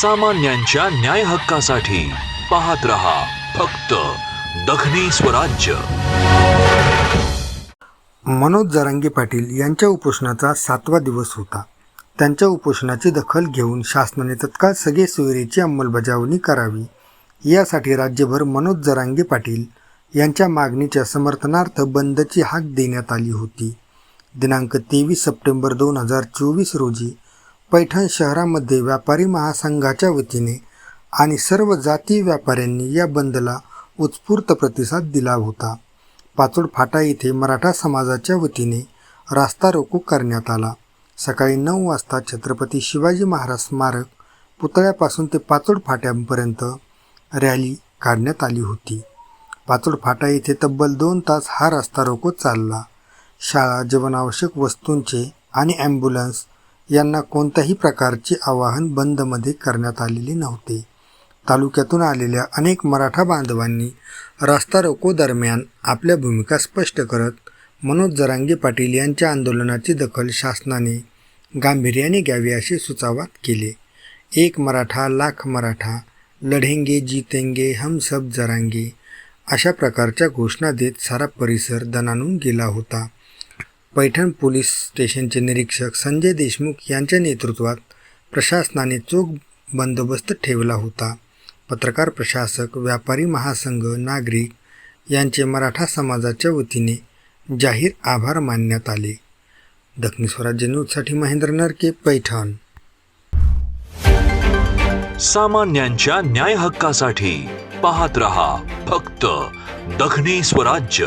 सामान्यांच्या न्याय हक्कासाठी पाहत रहा फक्त दखनी स्वराज्य. मनोज जरांगे पाटील यांच्या उपोषणाचा सातवा दिवस होता. त्यांच्या उपोषणाची दखल घेऊन शासनाने तत्काळ सगळे सोयरीची अंमलबजावणी करावी. यासाठी राज्यभर मनोज जरांगे पाटील यांच्या मागणीच्या समर्थनार्थ बंदची हाक देण्यात आली होती. दिनांक तेवीस सप्टेंबर दोन हजार चोवीस रोजी पैठण शहरामध्ये व्यापारी महासंघाच्या वतीने आणि सर्व जातीय व्यापाऱ्यांनी या बंदला उत्स्फूर्त प्रतिसाद दिला होता. पाचोड फाटा येथे मराठा समाजाच्या वतीने रास्ता रोको करण्यात आला. सकाळी नऊ वाजता छत्रपती शिवाजी महाराज स्मारक पुतळ्यापासून ते पाचोड फाट्यांपर्यंत रॅली काढण्यात आली होती. पाचोड फाटा येथे तब्बल दोन तास हा रस्ता रोको चालला. शाळा जीवनावश्यक वस्तूंचे आणि ॲम्ब्युलन्स यांना कोणत्याही प्रकारचे आवाहन बंदमध्ये करण्यात आलेले नव्हते. तालुक्यातून आलेल्या अनेक मराठा बांधवांनी रास्ता रोको दरम्यान आपल्या भूमिका स्पष्ट करत मनोज जरांगे पाटील यांच्या आंदोलनाची दखल शासनाने गांभीर्याने घ्यावी असे सुचावात केले. एक मराठा लाख मराठा लढेंगे जीतेंगे हम सब जरांगे अशा प्रकारच्या घोषणा देत सारा परिसर दणानून गेला होता. पैठण पोलीस स्टेशनचे निरीक्षक संजय देशमुख यांच्या नेतृत्वात प्रशासनाने चोख बंदोबस्त ठेवला होता. पत्रकार प्रशासक व्यापारी महासंघ नागरिक यांचे मराठा समाजाच्या वतीने जाहीर आभार मानण्यात आले. दक्षिण स्वराज्य न्यूजसाठी महेंद्र नरके पैठण. सामान्यांच्या न्याय हक्कासाठी पाहत रहा फक्त दखनी स्वराज्य.